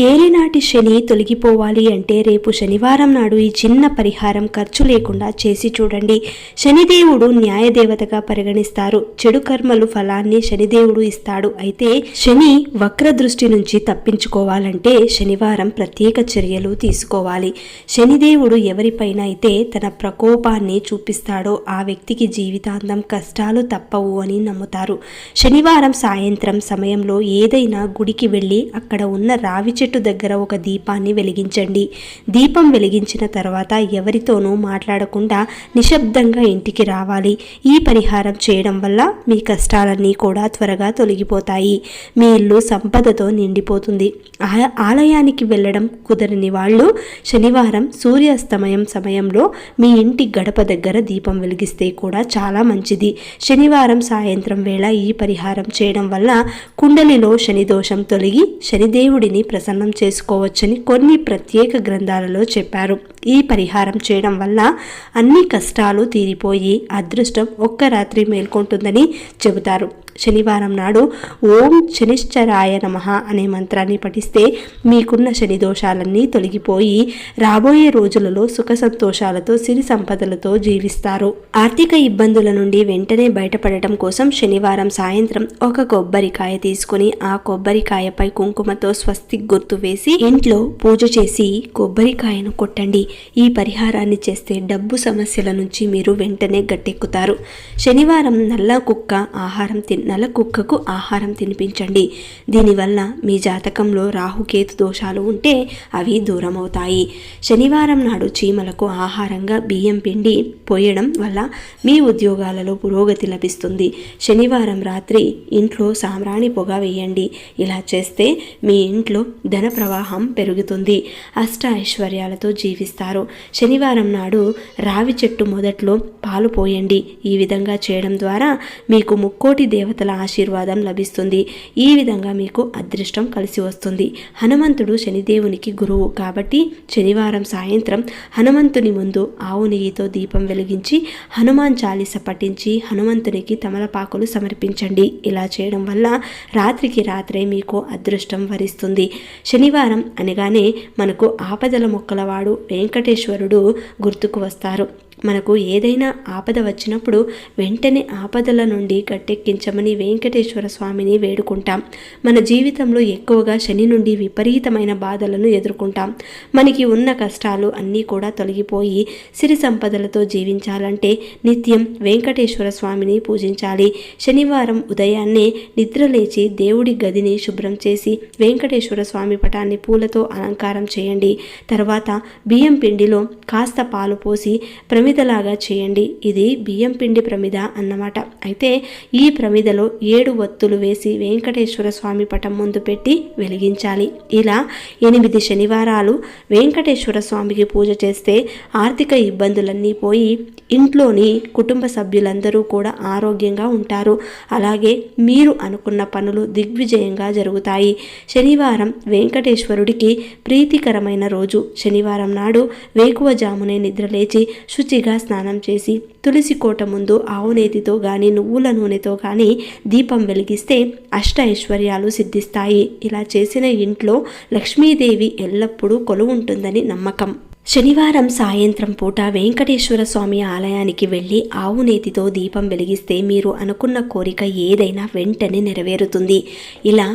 ఏలినాటి శని తొలగిపోవాలి అంటే రేపు శనివారం నాడు ఈ చిన్న పరిహారం ఖర్చు లేకుండా చేసి చూడండి. శనిదేవుడు న్యాయదేవతగా పరిగణిస్తారు. చెడు కర్మలు ఫలాన్ని శనిదేవుడు ఇస్తాడు. అయితే శని వక్ర దృష్టి నుంచి తప్పించుకోవాలంటే శనివారం ప్రత్యేక చర్యలు తీసుకోవాలి. శనిదేవుడు ఎవరిపైన అయితే తన ప్రకోపాన్ని చూపిస్తాడో ఆ వ్యక్తికి జీవితాంతం కష్టాలు తప్పవు అని నమ్ముతారు. శనివారం సాయంత్రం సమయంలో ఏదైనా గుడికి వెళ్ళి అక్కడ ఉన్న రావి చెట్టు దగ్గర ఒక దీపాన్ని వెలిగించండి. దీపం వెలిగించిన తర్వాత ఎవరితోనూ మాట్లాడకుండా నిశ్శబ్దంగా ఇంటికి రావాలి. ఈ పరిహారం చేయడం వల్ల మీ కష్టాలన్నీ కూడా త్వరగా తొలగిపోతాయి. మీ ఇల్లు సంపదతో నిండిపోతుంది. ఆ- ఆలయానికి వెళ్ళడం కుదరని వాళ్ళు శనివారం సూర్యాస్తమయం సమయంలో మీ ఇంటి గడప దగ్గర దీపం వెలిగిస్తే కూడా చాలా మంచిది. శనివారం సాయంత్రం వేళ ఈ పరిహారం చేయడం వల్ల కుండలిలో శని దోషం తొలగి శనిదేవుడిని ప్రసన్న చేసుకోవచ్చని కొన్ని ప్రత్యేక గ్రంథాలలో చెప్పారు. ఈ పరిహారం చేయడం వల్ల అన్ని కష్టాలు తీరిపోయి అదృష్టం ఒక్క రాత్రి మేల్కొంటుందని చెబుతారు. శనివారం నాడు ఓం శనిశ్చరాయ నమః అనే మంత్రాన్ని పఠిస్తే మీకున్న శని దోషాలన్నీ తొలగిపోయి రాబోయే రోజులలో సుఖ సంతోషాలతో సిరి సంపదలతో జీవిస్తారు. ఆర్థిక ఇబ్బందుల నుండి వెంటనే బయటపడటం కోసం శనివారం సాయంత్రం ఒక కొబ్బరికాయ తీసుకుని ఆ కొబ్బరికాయపై కుంకుమతో స్వస్తి గుర్తు వేసి ఇంట్లో పూజ చేసి కొబ్బరికాయను కొట్టండి. ఈ పరిహారాన్ని చేస్తే డబ్బు సమస్యల నుంచి మీరు వెంటనే గట్టెక్కుతారు. శనివారం నల్ల కుక్క ఆహారం తిన్ నల కుక్కకు ఆహారం తినిపించండి. దీనివల్ల మీ జాతకంలో రాహుకేతు దోషాలు ఉంటే అవి దూరం అవుతాయి శనివారం నాడు చీమలకు ఆహారంగా బియ్యం పిండి పోయడం వల్ల మీ ఉద్యోగాలలో పురోగతి లభిస్తుంది. శనివారం రాత్రి ఇంట్లో సామ్రాణి పొగ వేయండి. ఇలా చేస్తే మీ ఇంట్లో ధన ప్రవాహం పెరుగుతుంది. అష్ట ఐశ్వర్యాలతో జీవిస్తారు. శనివారం నాడు రావి చెట్టు మొదట్లో పాలు పోయండి. ఈ విధంగా చేయడం ద్వారా మీకు ముక్కోటి దేవతల ఆశీర్వాదం లభిస్తుంది. ఈ విధంగా మీకు అదృష్టం కలిసి వస్తుంది. హనుమంతుడు శనిదేవునికి గురువు కాబట్టి శనివారం సాయంత్రం హనుమంతుని ముందు ఆవు నెయ్యితో దీపం వెలిగించి హనుమాన్ చాలీస పఠించి హనుమంతునికి తమలపాకులు సమర్పించండి. ఇలా చేయడం వల్ల రాత్రికి రాత్రే మీకు అదృష్టం వరిస్తుంది. శనివారం అనగానే మనకు ఆపదల మొక్కలవాడు వెంకటేశ్వరుడు గుర్తుకు వస్తారు. మనకు ఏదైనా ఆపద వచ్చినప్పుడు వెంటనే ఆపదల నుండి గట్టెక్కించమని వెంకటేశ్వర స్వామిని వేడుకుంటాం. మన జీవితంలో ఎక్కువగా శని నుండి విపరీతమైన బాధలను ఎదుర్కొంటాం. మనకి ఉన్న కష్టాలు అన్నీ కూడా తొలగిపోయి సిరి సంపదలతో జీవించాలంటే నిత్యం వెంకటేశ్వర స్వామిని పూజించాలి. శనివారం ఉదయాన్నే నిద్రలేచి దేవుడి గదిని శుభ్రం చేసి వెంకటేశ్వర స్వామి పటాన్ని పూలతో అలంకారం చేయండి. తర్వాత బియ్యం పిండిలో కాస్త పాలు పోసి ప్రమిదలాగా చేయండి. ఇది బియ్యం పిండి ప్రమిద అన్నమాట. అయితే ఈ ప్రమిదలో ఏడు ఒత్తులు వేసి వెంకటేశ్వర స్వామి పటం ముందు పెట్టి వెలిగించాలి. ఇలా ఎనిమిది శనివారాలు వెంకటేశ్వర స్వామికి పూజ చేస్తే ఆర్థిక ఇబ్బందులన్నీ పోయి ఇంట్లోని కుటుంబ సభ్యులందరూ కూడా ఆరోగ్యంగా ఉంటారు. అలాగే మీరు అనుకున్న పనులు దిగ్విజయంగా జరుగుతాయి. శనివారం వెంకటేశ్వరుడికి ప్రీతికరమైన రోజు. శనివారం నాడు వేకువజామునే నిద్రలేచి శుచిగా స్నానం చేసి తులసి కోట ముందు ఆవు నేతితో గాని నువ్వుల నూనెతో గాని దీపం వెలిగిస్తే అష్ట ఐశ్వర్యాలు సిద్ధిస్తాయి. ఇలా చేసిన ఇంట్లో లక్ష్మీదేవి ఎల్లప్పుడూ కొలువుంటుందని నమ్మకం. శనివారం సాయంత్రం పూట వెంకటేశ్వర స్వామి ఆలయానికి వెళ్ళి ఆవు నేతితో దీపం వెలిగిస్తే మీరు అనుకున్న కోరిక ఏదైనా వెంటనే నెరవేరుతుంది. ఇలా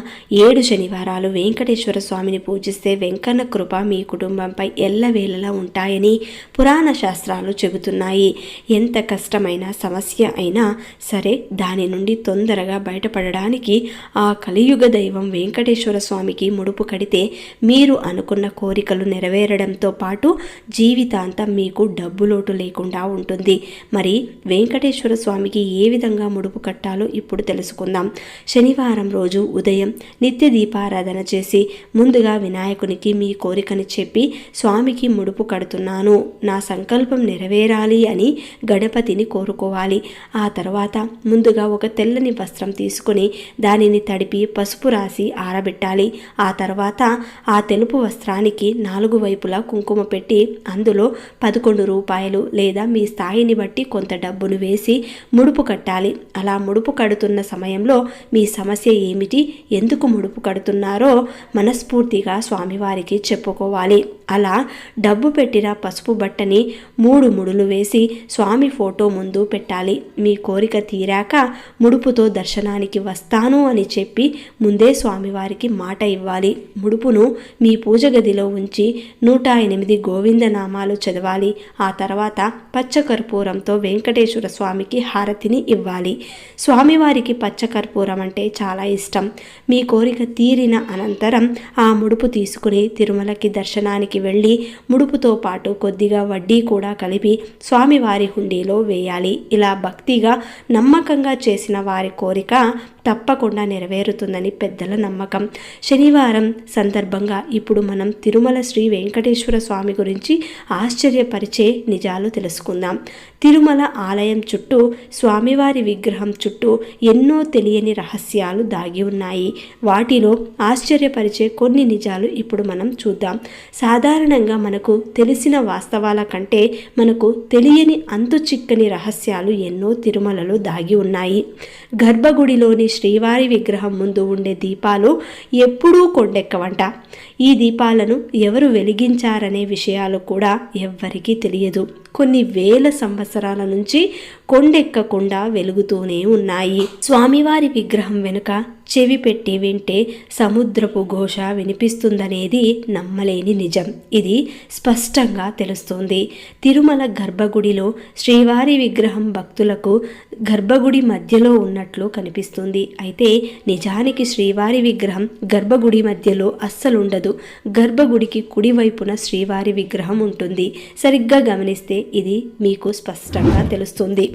ఏడు శనివారాలు వెంకటేశ్వర స్వామిని పూజిస్తే వెంకన్న కృప మీ కుటుంబంపై ఎల్లవేళలా ఉంటాయని పురాణ శాస్త్రాలు చెబుతున్నాయి. ఎంత కష్టమైన సమస్య అయినా సరే దాని నుండి తొందరగా బయటపడడానికి ఆ కలియుగ దైవం వెంకటేశ్వర స్వామికి ముడుపు కడితే మీరు అనుకున్న కోరికలు నెరవేరడంతో పాటు జీవితాంతం మీకు డబ్బు లోటు లేకుండా ఉంటుంది. మరి వెంకటేశ్వర స్వామికి ఏ విధంగా ముడుపు కట్టాలో ఇప్పుడు తెలుసుకుందాం. శనివారం రోజు ఉదయం నిత్య దీపారాధన చేసి ముందుగా వినాయకునికి మీ కోరికని చెప్పి స్వామికి ముడుపు కడుతున్నాను. నా సంకల్పం నెరవేరాలి అని గణపతిని కోరుకోవాలి. ఆ తర్వాత ముందుగా ఒక తెల్లని వస్త్రం తీసుకుని దానిని తడిపి పసుపు రాసి ఆరబెట్టాలి. ఆ తర్వాత ఆ తెలుపు వస్త్రానికి నాలుగు వైపులా కుంకుమ పెట్టి పెట్టి అందులో పదకొండు రూపాయలు లేదా మీ స్థాయిని బట్టి కొంత డబ్బును వేసి ముడుపు కట్టాలి. అలా ముడుపు కడుతున్న సమయంలో మీ సమస్య ఏమిటి? ఎందుకు ముడుపు కడుతున్నారో మనస్ఫూర్తిగా స్వామివారికి చెప్పుకోవాలి. అలా డబ్బు పెట్టిన పసుపు బట్టని మూడు ముడులు వేసి స్వామి ఫోటో ముందు పెట్టాలి. మీ కోరిక తీరాక ముడుపుతో దర్శనానికి వస్తాను అని చెప్పి ముందే స్వామివారికి మాట ఇవ్వాలి. ముడుపును మీ పూజ గదిలో ఉంచి నూట ఎనిమిది గో నామాలు చదవాలి. ఆ తర్వాత పచ్చకర్పూరంతో వెంకటేశ్వర స్వామికి హారతిని ఇవ్వాలి. స్వామివారికి పచ్చకర్పూరం అంటే చాలా ఇష్టం. మీ కోరిక తీరిన అనంతరం ఆ ముడుపు తీసుకుని తిరుమలకి దర్శనానికి వెళ్ళి ముడుపుతో పాటు కొద్దిగా వడ్డీ కూడా కలిపి స్వామివారి హుండీలో వేయాలి. ఇలా భక్తిగా నమ్మకంగా చేసిన వారి కోరిక తప్పకుండా నెరవేరుతుందని పెద్దల నమ్మకం. శనివారం సందర్భంగా ఇప్పుడు మనం తిరుమల శ్రీ వెంకటేశ్వర స్వామి గురించి ఆశ్చర్యపరిచే నిజాలు తెలుసుకుందాం. తిరుమల ఆలయం చుట్టూ స్వామివారి విగ్రహం చుట్టూ ఎన్నో తెలియని రహస్యాలు దాగి ఉన్నాయి. వాటిలో ఆశ్చర్యపరిచే కొన్ని నిజాలు ఇప్పుడు మనం చూద్దాం. సాధారణంగా మనకు తెలిసిన వాస్తవాల కంటే మనకు తెలియని అంతు చిక్కని రహస్యాలు ఎన్నో తిరుమలలో దాగి ఉన్నాయి. గర్భగుడిలోని శ్రీవారి విగ్రహం ముందు ఉండే దీపాలు ఎప్పుడూ కొండెక్కవంట. ఈ దీపాలను ఎవరు వెలిగించారనే విషయాలు కూడా ఎవ్వరికీ తెలియదు. కొన్ని వేల సంవత్సరాల నుంచి కొండెక్కకుండా వెలుగుతూనే ఉన్నాయి. స్వామివారి విగ్రహం వెనుక చెవి పెట్టి వింటే సముద్రపు ఘోష వినిపిస్తుందనేది నమ్మలేని నిజం. ఇది స్పష్టంగా తెలుస్తుంది. తిరుమల గర్భగుడిలో శ్రీవారి విగ్రహం భక్తులకు గర్భగుడి మధ్యలో ఉన్నట్లు కనిపిస్తుంది. అయితే నిజానికి శ్రీవారి విగ్రహం గర్భగుడి మధ్యలో అస్సలుండదు. గర్భగుడికి కుడివైపున శ్రీవారి విగ్రహం ఉంటుంది. సరిగ్గా గమనిస్తే ఇది మీకు స్పష్టంగా తెలుస్తుంది.